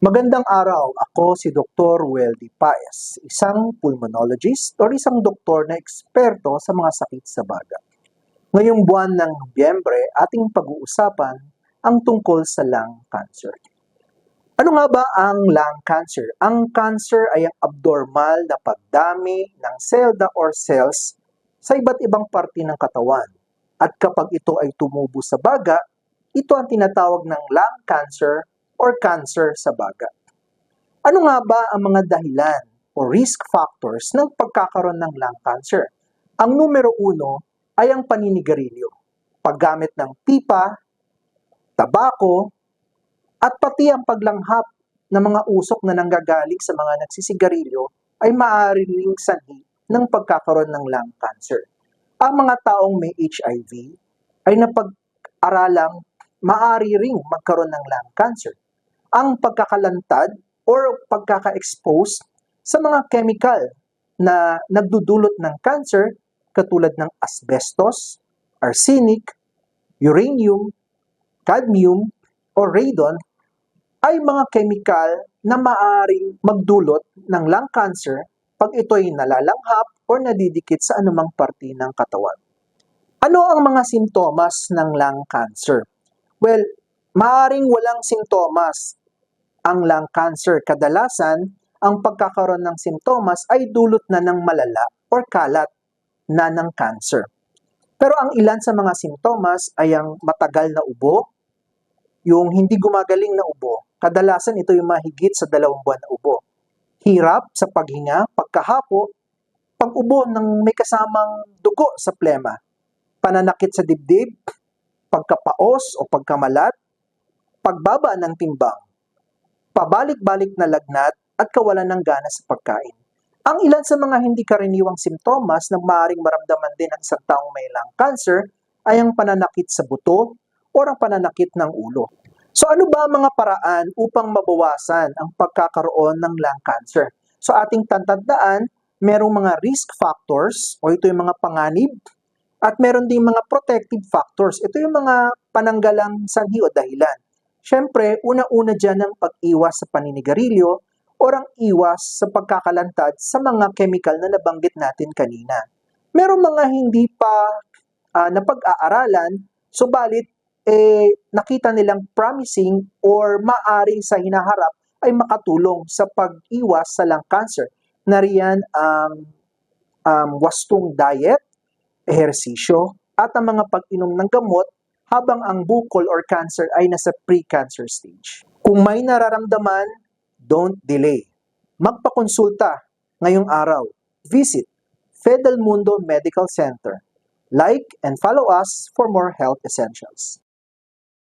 Magandang araw, ako si Dr. Weldy Paez, isang pulmonologist o isang doktor na eksperto sa mga sakit sa baga. Ngayong buwan ng Nobyembre, ating pag-uusapan ang tungkol sa lung cancer. Ano nga ba ang lung cancer? Ang cancer ay ang abnormal na pagdami ng selda or cells sa iba't ibang parte ng katawan. At kapag ito ay tumubo sa baga, ito ang tinatawag ng lung cancer or cancer sa baga. Ano nga ba ang mga dahilan o risk factors ng pagkakaroon ng lung cancer? Ang numero uno ay ang paninigarilyo, paggamit ng pipa, tabako, at pati ang paglanghap ng mga usok na nanggagaling sa mga nagsisigarilyo ay maaari ring sanhi ng pagkakaroon ng lung cancer. Ang mga taong may HIV ay napag-aralang maaari ring magkaroon ng lung cancer ang pagkakalantad or pagkaka-expose sa mga chemical na nagdudulot ng cancer katulad ng asbestos, arsenic, uranium, cadmium, o radon ay mga chemical na maaaring magdulot ng lung cancer pag ito'y nalalanghap o nadidikit sa anumang parte ng katawan. Ano ang mga sintomas ng lung cancer? Well, maaring walang sintomas ang lung cancer. Kadalasan, ang pagkakaroon ng sintomas ay dulot na ng malala or kalat na ng cancer. Pero ang ilan sa mga sintomas ay ang matagal na ubo, yung hindi gumagaling na ubo. Kadalasan ito yung mahigit sa dalawang buwan na ubo. Hirap sa paghinga, pagkahapo, pag-ubo ng may kasamang dugo sa plema, pananakit sa dibdib, pagkapaos o pagkamalat, pagbaba ng timbang, pabalik-balik na lagnat at kawalan ng gana sa pagkain. Ang ilan sa mga hindi karaniwang simptomas na maaaring maramdaman din ng isang taong may lung cancer ay ang pananakit sa buto o ang pananakit ng ulo. So ano ba ang mga paraan upang mabawasan ang pagkakaroon ng lung cancer? So ating tantandaan, merong mga risk factors o ito yung mga panganib at meron ding mga protective factors. Ito yung mga pananggalang sanhi o dahilan. Siyempre, una-una dyan ang pag-iwas sa paninigarilyo o ang iwas sa pagkakalantad sa mga chemical na nabanggit natin kanina. Meron mga hindi pa ah, napag-aaralan, subalit eh, nakita nilang promising or maaring sa hinaharap ay makatulong sa pag-iwas sa lung cancer. Nariyan ang um, wastong diet, ehersisyo, at ang mga pag-inom ng gamot habang ang bukol or cancer ay nasa pre-cancer stage. Kung may nararamdaman, don't delay. Magpakonsulta ngayong araw. Visit Fedel Mundo Medical Center. Like and follow us for more health essentials.